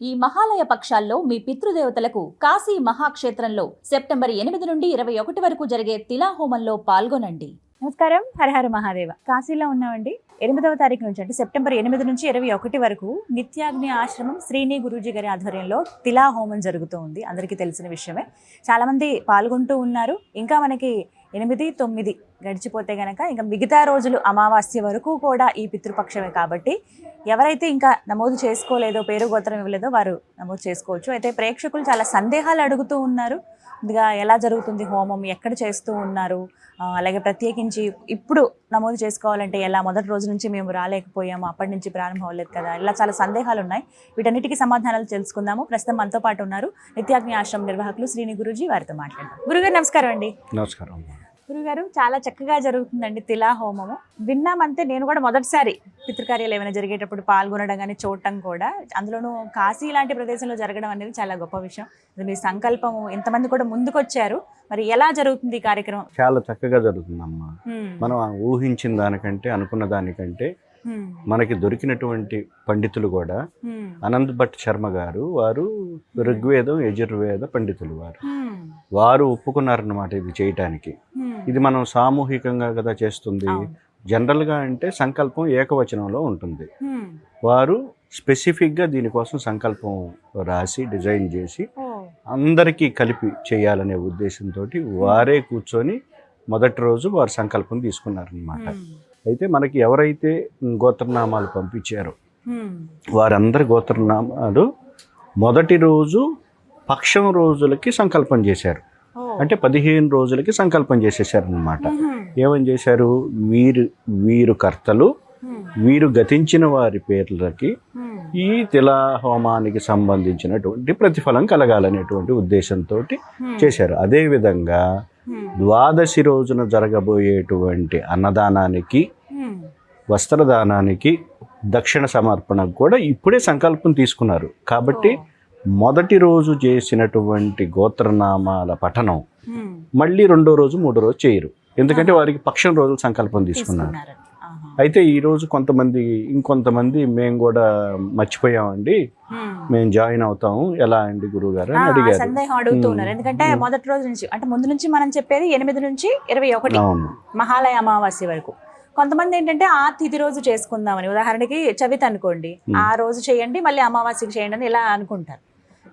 ఈ మహాలయ పక్షాల్లో మీ పితృదేవతలకు కాశీ మహాక్షేత్రంలో సెప్టెంబర్ ఎనిమిది నుండి ఇరవై ఒకటి వరకు జరిగే తిలాహోమంలో పాల్గొనండి. నమస్కారం. హరహర మహాదేవ. కాశీలో ఉన్నామండి. ఎనిమిదవ తారీఖు నుంచి అంటే సెప్టెంబర్ ఎనిమిది నుంచి ఇరవై ఒకటి వరకు నిత్యాగ్ని ఆశ్రమం శ్రీని గురూజీ గారి ఆధ్వర్యంలో తిలా హోమం జరుగుతూ ఉంది. అందరికీ తెలిసిన విషయమే. చాలామంది పాల్గొంటూ ఉన్నారు. ఇంకా మనకి ఎనిమిది తొమ్మిది గడిచిపోతే గనక ఇంకా మిగతా రోజులు అమావాస్య వరకు కూడా ఈ పితృపక్షమే కాబట్టి ఎవరైతే ఇంకా నమోదు చేసుకోలేదో పేరు గోత్రం ఇవ్వలేదో వారు నమోదు చేసుకోవచ్చు. అయితే ప్రేక్షకులు చాలా సందేహాలు అడుగుతూ ఉన్నారు. ముందుగా ఎలా జరుగుతుంది హోమం ఎక్కడ చేస్తూ ఉన్నారు అలాగే ప్రత్యేకించి ఇప్పుడు నమోదు చేసుకోవాలంటే ఎలా మొదటి రోజు నుంచి మేము రాలేకపోయాము అప్పటి నుంచి ప్రారంభం అవ్వలేదు కదా ఇలా చాలా సందేహాలు ఉన్నాయి. వీటన్నిటికీ సమాధానాలు తెలుసుకుందాము. ప్రస్తుతం మనతో పాటు ఉన్నారు నిత్యాగ్ని ఆశ్రమం నిర్వాహకులు శ్రీని గురుజీ వారితో మాట్లాడదాం. గురుగారు నమస్కారం అండి. నమస్కారం. గురుగారు చాలా చక్కగా జరుగుతుందండి తిలా హోమము. విన్నామంతే నేను కూడా మొదటిసారి పితృకార్యాలు ఏమైనా జరిగేటప్పుడు పాల్గొనడం కానీ చూడటం కూడా. అందులోనూ కాశీ లాంటి ప్రదేశంలో జరగడం అనేది చాలా గొప్ప విషయం. మీ సంకల్పము. ఇంతమంది కూడా ముందుకొచ్చారు. మరి ఎలా జరుగుతుంది ఈ కార్యక్రమం? చాలా చక్కగా జరుగుతుందమ్మా. మనం ఊహించిన దానికంటే అనుకున్న దానికంటే. మనకి దొరికినటువంటి పండితులు కూడా. అనంత్ భట్ శర్మ గారు వారు ఋగ్వేదం యజుర్వేద పండితులు వారు. వారు ఒప్పుకున్నారన్నమాట ఇది చేయటానికి. ఇది మనం సామూహికంగా కదా చేస్తుంది. జనరల్గా అంటే సంకల్పం ఏకవచనంలో ఉంటుంది. వారు స్పెసిఫిక్గా దీనికోసం సంకల్పం రాసి డిజైన్ చేసి. అందరికీ కలిపి చేయాలనే ఉద్దేశంతో వారే కూర్చొని మొదటి రోజు వారు సంకల్పం తీసుకున్నారనమాట. అయితే మనకి ఎవరైతే గోత్రనామాలు పంపించారో. వారందరి గోత్రనామాలు మొదటి రోజు పక్షం రోజులకి సంకల్పం చేశారు. అంటే పదిహేను రోజులకి సంకల్పం చేసేసారనమాట. ఏమని చేశారు వీరు వీరు కర్తలు. వీరు గతించిన వారి పేర్లకి. ఈ తిలా హోమానికి సంబంధించినటువంటి ప్రతిఫలం కలగాలనేటువంటి ఉద్దేశంతో. చేశారు అదేవిధంగా. ద్వాదశి రోజున జరగబోయేటువంటి అన్నదానానికి. వస్త్రదానానికి దక్షిణ సమర్పణకు కూడా ఇప్పుడే సంకల్పం తీసుకున్నారు కాబట్టి. మొదటి రోజు చేసినటువంటి గోత్రనామాల పఠనం. మళ్ళీ రెండో రోజు మూడో రోజు చేయరు ఎందుకంటే వారికి పక్షం రోజులు సంకల్పం తీసుకున్నారు. అయితే ఈ రోజు కొంతమంది ఇంకొంతమంది మేము కూడా మర్చిపోయామండి. మేము జాయిన్ అవుతాము ఎలా అండి గురువు గారు అని అడిగారు సందేహం అడుగుతూ హ్మ్. ఉన్నారు ఎందుకంటే. మొదటి రోజు నుంచి అంటే ముందు నుంచి మనం చెప్పేది ఎనిమిది నుంచి ఇరవై ఒకటి మహాలయ అమావాస్య వరకు కొంతమంది ఏంటంటే ఆ తిథి రోజు చేసుకుందామని. ఉదాహరణకి చవితి అనుకోండి. ఆ రోజు చేయండి మళ్ళీ అమావాస్యకి చేయండి అని ఇలా అనుకుంటారు.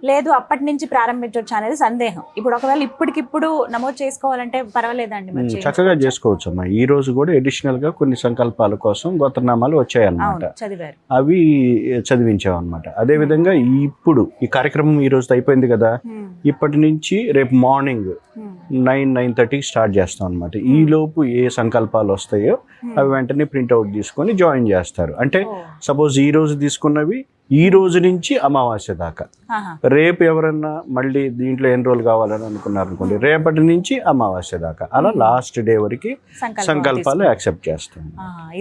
లేదు అప్పటి నుంచి ప్రారంభించవచ్చు అనేది సందేహం ఇప్పుడు ఒకవేళ ఇప్పటికిప్పుడు నమోదు చేసుకోవాలంటే పర్వాలేదండి మరి? చక్కగా చేసుకోవచ్చు అమ్మా ఈ రోజు కూడా అడిషనల్గా కొన్ని సంకల్పాల కోసం గోత్రనామాలు వచ్చాయన్నమాట చదివారు అవి చదివించాం అనమాట అదే విధంగా ఇప్పుడు ఈ కార్యక్రమం ఈ రోజు అయిపోయింది కదా. ఇప్పటి నుంచి రేపు మార్నింగ్. నైన్ నైన్ థర్టీకి స్టార్ట్ చేస్తాం అనమాట ఈ లోపు ఏ సంకల్పాలు వస్తాయో. అవి వెంటనే ప్రింట్అవుట్ తీసుకొని జాయిన్ చేస్తారు అంటే. సపోజ్ ఈ రోజు తీసుకున్నవి ఈ రోజు నుంచి అమావాస్య దాకా. రేపు ఎవరన్నా మళ్ళీ దీంట్లో ఎన్ని రోజులు కావాలని అనుకున్నారు అనుకోండి రేపటి నుంచి అమావాస్య దాకా అలా. లాస్ట్ డే వరకు సంకల్పం సంకల్పాలు. యాక్సెప్ట్ చేస్తాం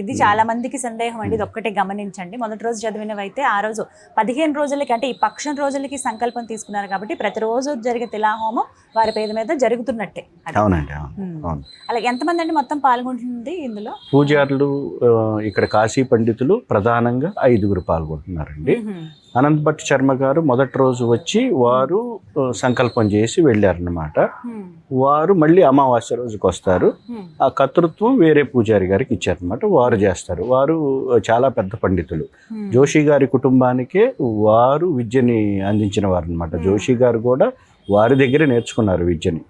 ఇది చాలా మందికి సందేహం అండి ఇది ఒక్కటే గమనించండి మొదటి రోజు చదివినవి అయితే ఆ రోజు పదిహేను రోజులకి అంటే ఈ పక్షం రోజులకి సంకల్పం తీసుకున్నారు కాబట్టి ప్రతిరోజు జరిగే తిలాహోమం వారి పేద మీద జరుగుతున్నట్టే. అవునండి అవును ఉమ్. అవును అలా ఎంతమంది అండి మొత్తం పాల్గొంటుంది ఇందులో పూజారులు ఇక్కడ కాశీ పండితులు ప్రధానంగా ఐదుగురు పాల్గొంటున్నారండి మ్మ్. అనంత్ భట్ శర్మ గారు మొదటి రోజు వచ్చి వారు సంకల్పం చేసి వెళ్ళారనమాట. వారు మళ్ళీ అమావాస్య రోజుకి వస్తారు. ఆ కర్తృత్వం వేరే పూజారి గారికి ఇచ్చారనమాట వారు చేస్తారు వారు చాలా పెద్ద పండితులు. జోషి గారి కుటుంబానికే వారు విద్యని అందించిన వారు అనమాట. జోషి గారు కూడా వారి దగ్గరే నేర్చుకున్నారు విద్యని.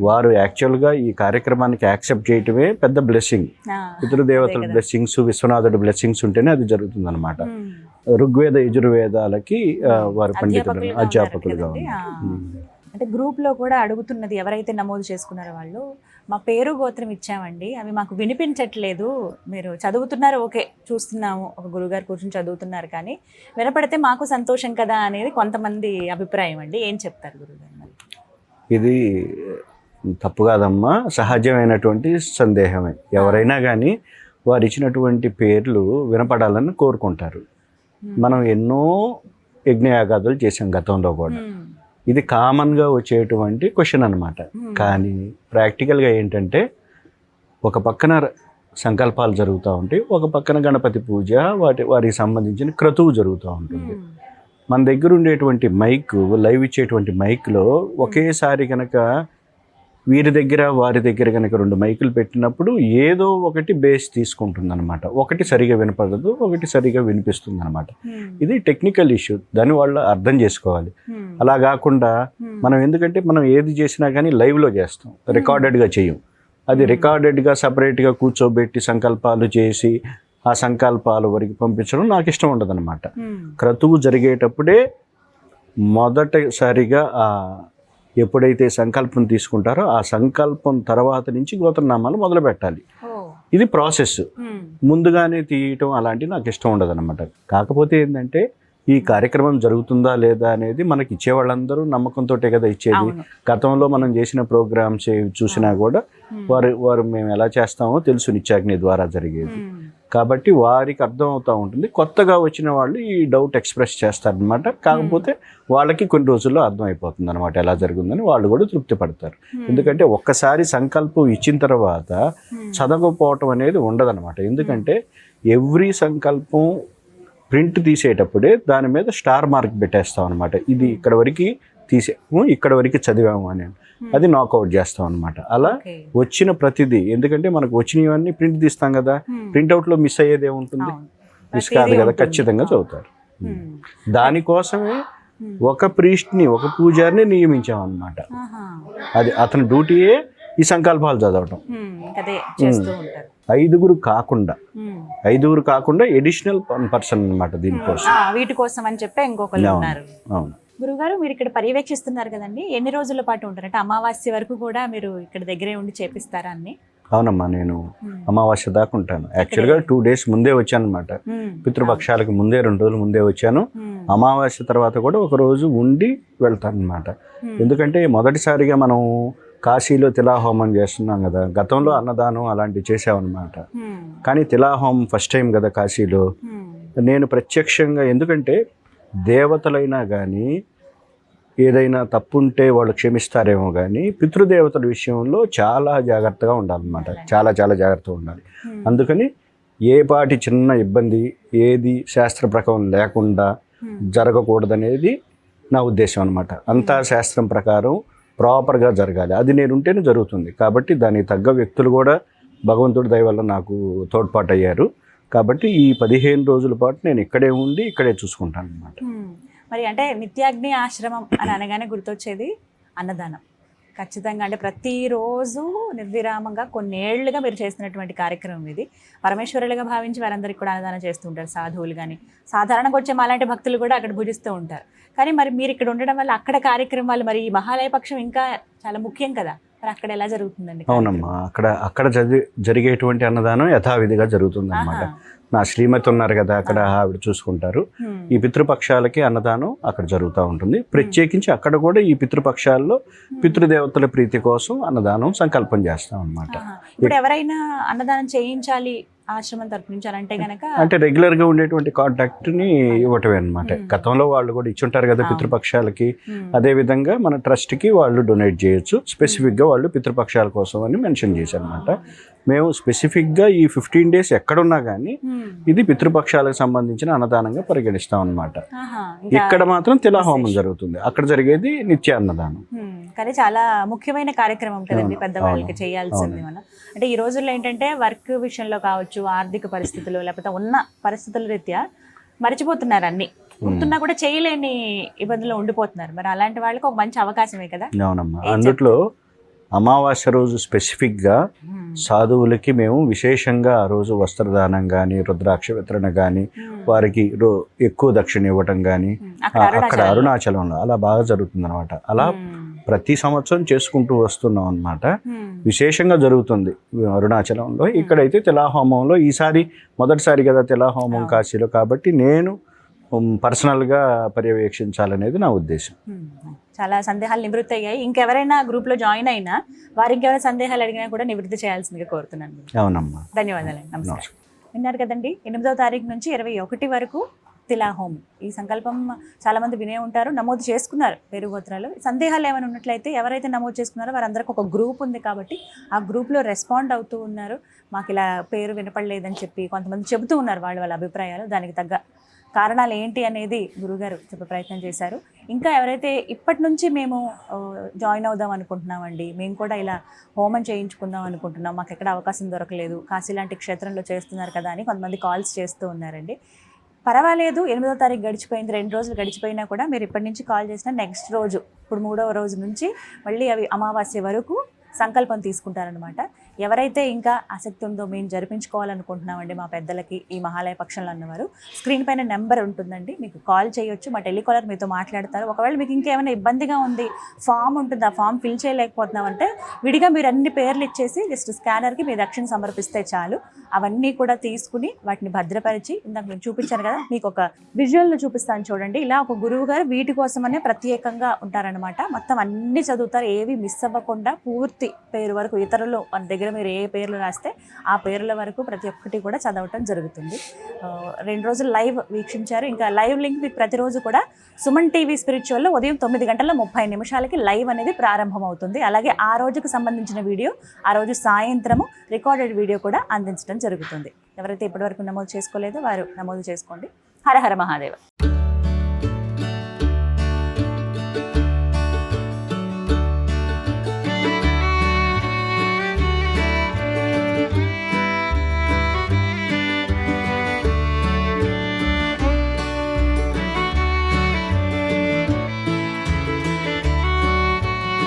వారు యాక్చువల్గా ఈ కార్యక్రమానికి యాక్సెప్ట్ చేయటమే పెద్ద బ్లెస్సింగ్ అదే కదా. బ్లెస్సింగ్స్ విశ్వనాథుడి బ్లెస్సింగ్స్ ఉంటేనే అది జరుగుతుంది అనమాట మ్మ్. ఋగ్వేద యజుర్వేదాలకి వారు పండితులు అధ్యాపకులుగా. అంటే గ్రూప్లో కూడా అడుగుతున్నది ఎవరైతే నమోదు చేసుకున్నారో వాళ్ళు మా పేరు గోత్రం ఇచ్చామండి అవి మాకు వినిపించట్లేదు మీరు చదువుతున్నారు ఓకే చూస్తున్నాము ఒక గురుగారు కూర్చొని చదువుతున్నారు కానీ వినపడితే మాకు సంతోషం కదా అనేది కొంతమంది అభిప్రాయం అండి. ఏం చెప్తారు గురుగారు ఇది తప్పు కాదమ్మా సహజమైనటువంటి సందేహమే. ఎవరైనా కానీ వారు ఇచ్చినటువంటి పేర్లు వినపడాలని కోరుకుంటారు. మనం ఎన్నో యజ్ఞయాగాదులు చేసాం గతంలో కూడా. ఇది కామన్గా వచ్చేటువంటి క్వశ్చన్ అనమాట. కానీ ప్రాక్టికల్గా ఏంటంటే ఒక పక్కన సంకల్పాలు జరుగుతూ ఉంటాయి ఒక పక్కన గణపతి పూజ వాటి వారికి సంబంధించిన క్రతువు జరుగుతూ ఉంటుంది. మన దగ్గర ఉండేటువంటి మైక్ లైవ్ ఇచ్చేటువంటి మైక్లో ఒకేసారి కనుక వీరి దగ్గర వారి దగ్గర కనుక రెండు మైకులు పెట్టినప్పుడు ఏదో ఒకటి బేస్ తీసుకుంటుంది అనమాట ఒకటి సరిగా వినపడదు ఒకటి సరిగా వినిపిస్తుంది అనమాట ఇది టెక్నికల్ ఇష్యూ దాన్ని వాళ్ళు అర్థం చేసుకోవాలి. అలా కాకుండా మనం ఎందుకంటే మనం ఏది చేసినా కానీ లైవ్లో చేస్తాం రికార్డెడ్గా చేయం. అది రికార్డెడ్గా సపరేట్గా కూర్చోబెట్టి సంకల్పాలు చేసి ఆ సంకల్పాల వరకు పంపించడం నాకు ఇష్టం ఉండదు అనమాట క్రతువు జరిగేటప్పుడే మొదటిసారిగా ఆ ఎప్పుడైతే సంకల్పం తీసుకుంటారో ఆ సంకల్పం తర్వాత నుంచి గోత్రనామాలు మొదలు పెట్టాలి ఇది ప్రాసెస్. ముందుగానే తీయటం అలాంటివి నాకు ఇష్టం ఉండదు అనమాట కాకపోతే ఏంటంటే ఈ కార్యక్రమం జరుగుతుందా లేదా అనేది మనకి ఇచ్చేవాళ్ళందరూ నమ్మకంతో కదా ఇచ్చేది. గతంలో మనం చేసిన ప్రోగ్రామ్స్ చూసినా కూడా వారు వారు మేము ఎలా చేస్తామో తెలుసు నిత్యాగ్ని ద్వారా జరిగేది. కాబట్టి వారికి అర్థం అవుతూ ఉంటుంది. కొత్తగా వచ్చిన వాళ్ళు ఈ డౌట్ ఎక్స్ప్రెస్ చేస్తారనమాట కాకపోతే వాళ్ళకి కొన్ని రోజుల్లో అర్థం అయిపోతుంది అనమాట ఎలా జరుగుతుందని వాళ్ళు కూడా తృప్తి పడతారు. ఎందుకంటే ఒక్కసారి సంకల్పం ఇచ్చిన తర్వాత చదవకపోవటం అనేది ఉండదన్నమాట. ఎందుకంటే ఎవ్రీ సంకల్పం ప్రింట్ తీసేటప్పుడే దాని మీద స్టార్ మార్క్ పెట్టేస్తాం అనమాట ఇది ఇక్కడ వరకు తీసాము ఇక్కడ వరకు చదివాము అని. అది నాకౌట్ చేస్తాం అనమాట అలా వచ్చిన ప్రతిదీ. ఎందుకంటే మనకు వచ్చినవన్నీ ప్రింట్ తీస్తాం కదా. ప్రింట్అవుట్లో మిస్ అయ్యేది ఏముంటుంది? మిస్ కాదు కదా ఖచ్చితంగా చదువుతారు. దానికోసమే ఒక ప్రీస్ట్ని ఒక పూజారిని నియమించామన్నమాట అది అతని డ్యూటీయే ఈ సంకల్పాలు చదవటం. ఐదుగురు కాకుండా. ఐదుగురు కాకుండా ఎడిషనల్ పర్సన్ అన్నమాట దీనికోసం. వీటి కోసం అని చెప్పి ఇంకొకరు అవును. గురుగారు మీరు ఇక్కడ పర్యవేక్షిస్తున్నారు కదండి ఎన్ని రోజుల పాటు ఉంటారు అంటే అమావాస్య వరకు కూడా మీరు ఇక్కడ దగ్గరే ఉండి చేపిస్తారా అన్ని అవునమ్మా నేను. అమావాస్య దాకా ఉంటాను యాక్చువల్గా టూ డేస్ ముందే వచ్చాను అనమాట. పితృపక్షాలకు ముందే రెండు రోజులు ముందే వచ్చాను. అమావాస్య తర్వాత కూడా ఒక రోజు ఉండి వెళ్తాను అనమాట. ఎందుకంటే మొదటిసారిగా మనం కాశీలో తిలాహోమం చేస్తున్నాం కదా గతంలో అన్నదానం అలాంటివి చేసామన్నమాట. కానీ తిలాహోమం ఫస్ట్ టైం కదా కాశీలో. నేను ప్రత్యక్షంగా ఎందుకంటే దేవతలైనా కానీ ఏదైనా తప్పుంటే వాళ్ళు క్షమిస్తారేమో కానీ పితృదేవతల విషయంలో చాలా జాగ్రత్తగా ఉండాలన్నమాట. చాలా చాలా జాగ్రత్తగా ఉండాలి. అందుకని ఏ పాటి చిన్న ఇబ్బంది ఏది శాస్త్ర ప్రకారం లేకుండా. జరగకూడదనేది నా ఉద్దేశం అనమాట అంతా శాస్త్రం ప్రకారం ప్రాపర్గా జరగాలి. అది నేను ఉంటేనే జరుగుతుంది. కాబట్టి దానికి తగ్గ వ్యక్తులు కూడా భగవంతుడి దయ వల్ల నాకు తోడ్పాటు అయ్యారు కాబట్టి ఈ పదిహేను రోజుల పాటు నేను ఇక్కడే ఉండి ఇక్కడే చూసుకుంటాను అనమాట మరి అంటే నిత్యాగ్ని ఆశ్రమం అని అనగానే గుర్తొచ్చేది అన్నదానం. ఖచ్చితంగా అంటే ప్రతిరోజు నిర్విరామంగా కొన్నేళ్ళుగా మీరు చేస్తున్నటువంటి కార్యక్రమం ఇది. పరమేశ్వరులుగా భావించి వారందరికీ కూడా అన్నదానం చేస్తూ ఉంటారు సాధువులు కానీ సాధారణంగా వచ్చే మాలాంటి భక్తులు కూడా అక్కడ భుజిస్తూ ఉంటారు. కానీ మరి మీరు ఇక్కడ ఉండడం వల్ల అక్కడ కార్యక్రమాలు మరి ఈ మహాలయ పక్షం ఇంకా చాలా ముఖ్యం కదా. అక్కడ ఎలా జరుగుతుందండి అవునమ్మా అక్కడ అక్కడ జరిగేటువంటి అన్నదానం యథావిధిగా జరుగుతుంది అనమాట. నా శ్రీమతి ఉన్నారు కదా అక్కడ ఆవిడ చూసుకుంటారు. ఈ పితృపక్షాలకి అన్నదానం అక్కడ జరుగుతూ ఉంటుంది. ప్రత్యేకించి అక్కడ కూడా ఈ పితృపక్షాల్లో పితృదేవతల ప్రీతి కోసం అన్నదానం సంకల్పం చేస్తాం అన్నమాట ఆహా. ఇప్పుడు ఎవరైనా అన్నదానం చేయించాలి ఆశ్రమం తరపు నుంచి అని అంటే గనక అంటే రెగ్యులర్గా ఉండేటువంటి కాంటాక్ట్ని ఇవ్వటమే అనమాట. గతంలో వాళ్ళు కూడా ఇచ్చుంటారు కదా. పితృపక్షాలకి. అదే విధంగా మన ట్రస్ట్కి వాళ్ళు డొనేట్ చేయొచ్చు స్పెసిఫిక్గా వాళ్ళు పితృపక్షాల కోసం అని మెన్షన్ చేశారు అనమాట మేము స్పెసిఫిక్గా ఈ ఫిఫ్టీన్ డేస్ ఎక్కడున్నా కానీ. ఇది పితృపక్షాలకు సంబంధించిన అన్నదానంగా పరిగణిస్తాం అనమాట ఇక్కడ మాత్రం తిలాహోమం. జరుగుతుంది అక్కడ జరిగేది నిత్య అన్నదానం. కానీ చాలా ముఖ్యమైన కార్యక్రమం కదండి పెద్దవాళ్ళకి చేయాల్సింది. మనం అంటే ఈ రోజుల్లో ఏంటంటే వర్క్ విషయంలో కావచ్చు ఆర్థిక పరిస్థితులు లేకపోతే ఉన్న పరిస్థితుల రీత్యా మర్చిపోతున్నారు అన్ని గుర్తున్నా కూడా చేయలేని ఇబ్బందుల్లో ఉండిపోతున్నారు మరి అలాంటి వాళ్ళకి ఒక మంచి అవకాశమే కదా అవునమ్మా అందుట్లో అమావాస్య రోజు స్పెసిఫిక్గా. సాధువులకి మేము విశేషంగా ఆ రోజు వస్త్రదానం కానీ రుద్రాక్ష వితరణ కానీ. వారికి రో ఎక్కువ దక్షిణ ఇవ్వటం కానీ. అక్కడ అక్కడ అరుణాచలం. అరుణాచలంలో అలా బాగా జరుగుతుంది అనమాట అలా. ప్రతి సంవత్సరం చేసుకుంటూ వస్తున్నాం అనమాట. విశేషంగా జరుగుతుంది అరుణాచలంలో. ఇక్కడైతే తిలాహోమంలో ఈసారి మొదటిసారి కదా తిలాహోమం. కాశీలో కాబట్టి నేను పర్సనల్గా పర్యవేక్షించాలనేది నా ఉద్దేశం. చాలా సందేహాలు నివృత్తి అయ్యాయి. ఇంకెవరైనా గ్రూప్లో జాయిన్ అయినా వారికి ఇంకెవరైనా సందేహాలు అడిగినా కూడా నివృత్తి చేయాల్సిందిగా కోరుతున్నాను. అవునమ్మా. ధన్యవాదాలండి. నమస్కారం. విన్నారు కదండి ఎనిమిదవ తారీఖు నుంచి ఇరవై ఒకటి వరకు తిలాహోం ఈ సంకల్పం చాలామంది వినే ఉంటారు నమోదు చేసుకున్నారు పేరు గోత్రాలు. సందేహాలు ఏమైనా ఉన్నట్లయితే ఎవరైతే నమోదు చేసుకున్నారో వారందరికీ ఒక గ్రూప్ ఉంది కాబట్టి ఆ గ్రూప్లో రెస్పాండ్ అవుతూ ఉన్నారు. మాకు ఇలా పేరు వినపడలేదని చెప్పి కొంతమంది చెబుతూ ఉన్నారు వాళ్ళ వాళ్ళ అభిప్రాయాలు. దానికి తగ్గ కారణాలు ఏంటి అనేది గురుగారు చెప్పే ప్రయత్నం చేశారు. ఇంకా ఎవరైతే ఇప్పటి నుంచి మేము జాయిన్ అవుదాం అనుకుంటున్నామండి మేము కూడా ఇలా హోమం చేయించుకుందాం అనుకుంటున్నాం మాకు ఎక్కడ అవకాశం దొరకలేదు కాశీ లాంటి క్షేత్రంలో చేస్తున్నారు కదా అని కొంతమంది కాల్స్ చేస్తూ ఉన్నారండి. పర్వాలేదు ఎనిమిదో తారీఖు గడిచిపోయింది రెండు రోజులు గడిచిపోయినా కూడా మీరు ఇప్పటి నుంచి కాల్ చేసిన నెక్స్ట్ రోజు ఇప్పుడు మూడవ రోజు నుంచి మళ్ళీ అవి అమావాస్య వరకు సంకల్పం తీసుకుంటారనమాట ఎవరైతే ఇంకా ఆసక్తి ఉందో మేము జరిపించుకోవాలనుకుంటున్నామండి మా పెద్దలకి ఈ మహాలయ పక్షంలో అన్నవారు స్క్రీన్ పైన నెంబర్ ఉంటుందండి మీకు కాల్ చేయొచ్చు మా టెలికాలర్ మీతో మాట్లాడతారు. ఒకవేళ మీకు ఇంకేమైనా ఇబ్బందిగా ఉంది ఫామ్ ఉంటుంది ఆ ఫామ్ ఫిల్ చేయలేకపోతున్నామంటే విడిగా మీరు అన్ని పేర్లు ఇచ్చేసి జస్ట్ స్కానర్కి మీ దక్షిణ సమర్పిస్తే చాలు. అవన్నీ కూడా తీసుకుని వాటిని భద్రపరిచి ఇందాక నేను చూపించాను కదా మీకు ఒక విజువల్ను చూపిస్తాను చూడండి. ఇలా ఒక గురువు గారు వీటి కోసమనే ప్రత్యేకంగా ఉంటారనమాట మొత్తం అన్ని చదువుతారు ఏవి మిస్ అవ్వకుండా పూర్తి పేరు వరకు ఇతరులు మన దగ్గర దగ్గర మీరు ఏ పేర్లు రాస్తే ఆ పేర్ల వరకు ప్రతి ఒక్కటి కూడా చదవటం జరుగుతుంది. రెండు రోజులు లైవ్ వీక్షించారు. ఇంకా లైవ్ లింక్ మీకు ప్రతిరోజు కూడా సుమన్ టీవీ స్పిరిచువల్లో ఉదయం తొమ్మిది గంటల ముప్పై నిమిషాలకి లైవ్ అనేది ప్రారంభమవుతుంది. అలాగే ఆ రోజుకు సంబంధించిన వీడియో ఆ రోజు సాయంత్రము రికార్డెడ్ వీడియో కూడా అందించడం జరుగుతుంది. ఎవరైతే ఇప్పటివరకు నమోదు చేసుకోలేదో వారు నమోదు చేసుకోండి. హర హర మహాదేవ.